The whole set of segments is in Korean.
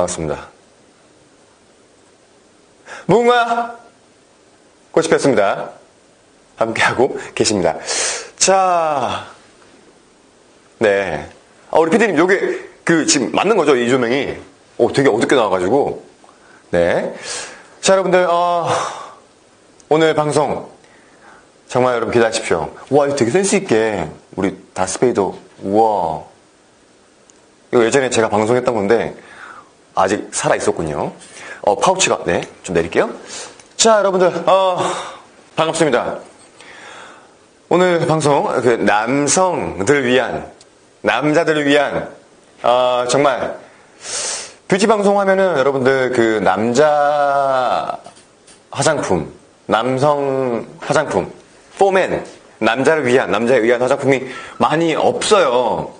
반갑습니다. 무궁화 꽃이 폈습니다. 함께하고 계십니다. 자, 네. 아, 우리 피디님, 요게, 그, 지금 맞는 거죠? 이 조명이. 오, 되게 어둡게 나와가지고. 네. 자, 여러분들, 어, 오늘 방송, 정말 여러분 기대하십시오. 와, 이거 되게 센스있게, 우리 다스페이도, 우와. 이거 예전에 제가 방송했던 건데, 아직 살아 있었군요. 어, 파우치가, 네, 좀 내릴게요. 자, 여러분들, 어, 반갑습니다. 오늘 방송, 그, 남성들을 위한, 남자들을 위한, 어, 정말, 뷰티 방송 하면은 여러분들 그 남자 화장품, 남성 화장품, 포맨, 남자를 위한, 남자에 의한 화장품이 많이 없어요.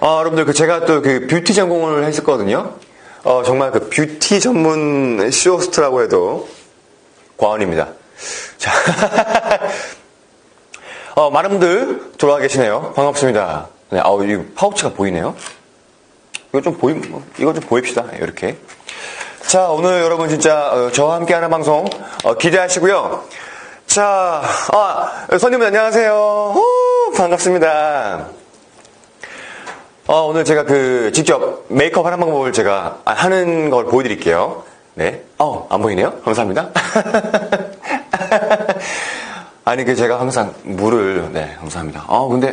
어, 여러분들 그 제가 또 그 뷰티 전공을 했었거든요. 어, 정말 그 뷰티 전문 쇼호스트라고 해도 과언입니다. 자, 어, 많은 분들 돌아와 계시네요. 반갑습니다. 네, 아우, 이 파우치가 보이네요. 이거 좀 보임, 이거 좀 보입시다. 이렇게. 자, 오늘 여러분 진짜 어, 저와 함께 하는 방송 어, 기대하시고요. 자, 아, 선생님 안녕하세요. 오, 반갑습니다. 어, 오늘 제가 그 직접 메이크업 하는 방법을 제가 하는 걸 보여드릴게요. 네. 어, 안 보이네요? 감사합니다. 아니, 그 제가 항상 물을, 네, 감사합니다. 아, 근데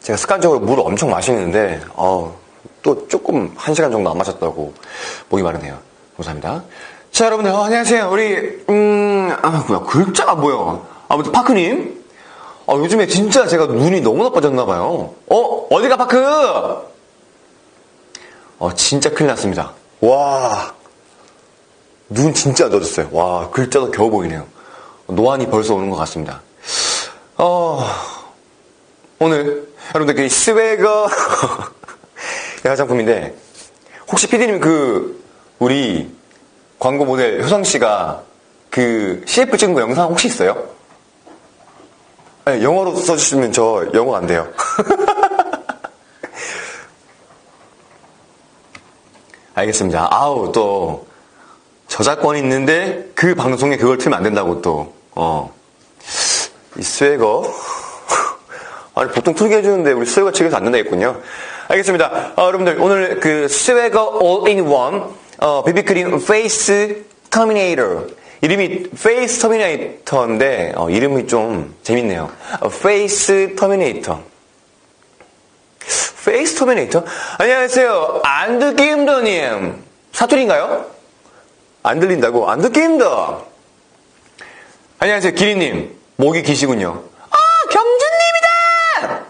제가 습관적으로 물을 엄청 마시는데, 어, 또 조금 한 시간 정도 안 마셨다고 목이 마르네요. 감사합니다. 자, 여러분들, 어, 안녕하세요. 우리, 음, 아, 뭐야, 글자가 뭐야. 아무튼, 파크님. 어, 요즘에 진짜 제가 눈이 너무 나빠졌나봐요. 어, 어디가 파크? 어, 진짜 큰일 났습니다. 와, 눈 진짜 안 젖었어요. 와, 글자도 겨우 보이네요. 노안이 벌써 오는 것 같습니다. 어, 오늘 여러분들 그 스웨거 화장품인데 혹시 피디님 그 우리 광고 모델 효성 씨가 그 CF 찍은 거 영상 혹시 있어요? 네, 영어로 써주시면 저 영어 안 돼요. 알겠습니다. 아우 또 저작권이 있는데 그 방송에 그걸 틀면 안 된다고 또 어. 이 스웨거 아니 보통 틀게 해주는데 우리 스웨거 측에서 안 된다겠군요. 알겠습니다. 어, 여러분들 오늘 그 스웨거 올인원 어, 비비크림 페이스 터미네이터 이름이 페이스 터미네이터인데 어, 이름이 좀 재밌네요. 어, 페이스 터미네이터 페이스 터미네이터 안녕하세요 안드게임더님 사투리인가요? 안 들린다고? 안 듣긴다. 안녕하세요, 기리님. 목이 기시군요. 아, 경준님이다!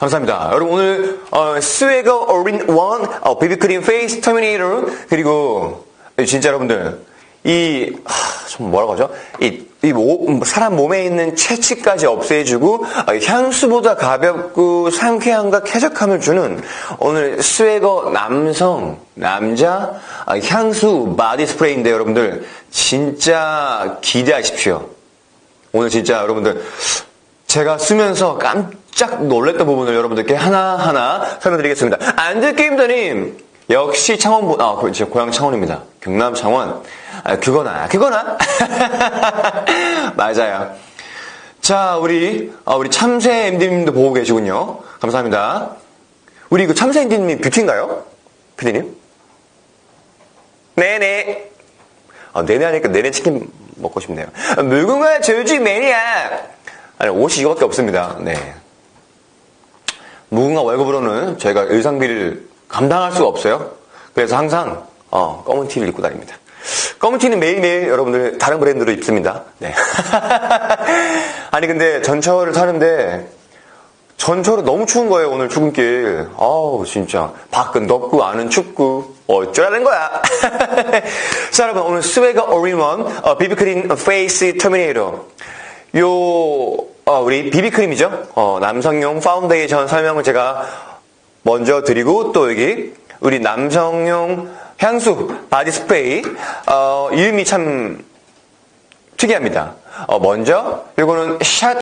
감사합니다. 여러분, 오늘, 어, 스웨거 어린 원, 어, 베비크림 페이스 터미네이터, 그리고, 진짜 여러분들, 이, 하, 좀 뭐라고 하죠? 이, 이 모, 사람 몸에 있는 채취까지 없애주고, 어, 향수보다 가볍고 상쾌함과 쾌적함을 주는 오늘 스웨거 남성, 남자, 어, 향수 바디 스프레이인데 여러분들, 진짜 기대하십시오. 오늘 진짜 여러분들, 제가 쓰면서 깜짝 놀랐던 부분을 여러분들께 하나하나 설명드리겠습니다. 안드게임더님, 역시 창원, 아, 그, 제 고향 창원입니다. 경남 창원. 아, 그거나, 그거나. 맞아요. 자, 우리, 아, 우리 참새 MD님도 보고 계시군요. 감사합니다. 우리 그 참새 MD님이 뷰티인가요? 피디님? 네네. 아, 네네 하니까 네네 치킨 먹고 싶네요. 물궁화 조지 매니아. 아니, 옷이 이거밖에 없습니다. 네. 무궁화 월급으로는 저희가 의상비를 감당할 수가 없어요. 그래서 항상 어, 검은 티를 입고 다닙니다. 검은 티는 매일매일 여러분들 다른 브랜드로 입습니다. 네. 아니 근데 전철을 타는데 전철은 너무 추운 거예요 오늘 출근길. 아우 진짜 밖은 덥고 안은 춥고 어쩌라는 거야. 자 여러분 오늘 스웨거 올인원 어, 비비크림 페이스 터미네이터 요 어, 우리 비비크림이죠. 어, 남성용 파운데이션 설명을 제가 먼저 드리고 또 여기 우리 남성용 향수 바디 스프레이 어, 이름이 참 특이합니다. 어, 먼저 이거는 샷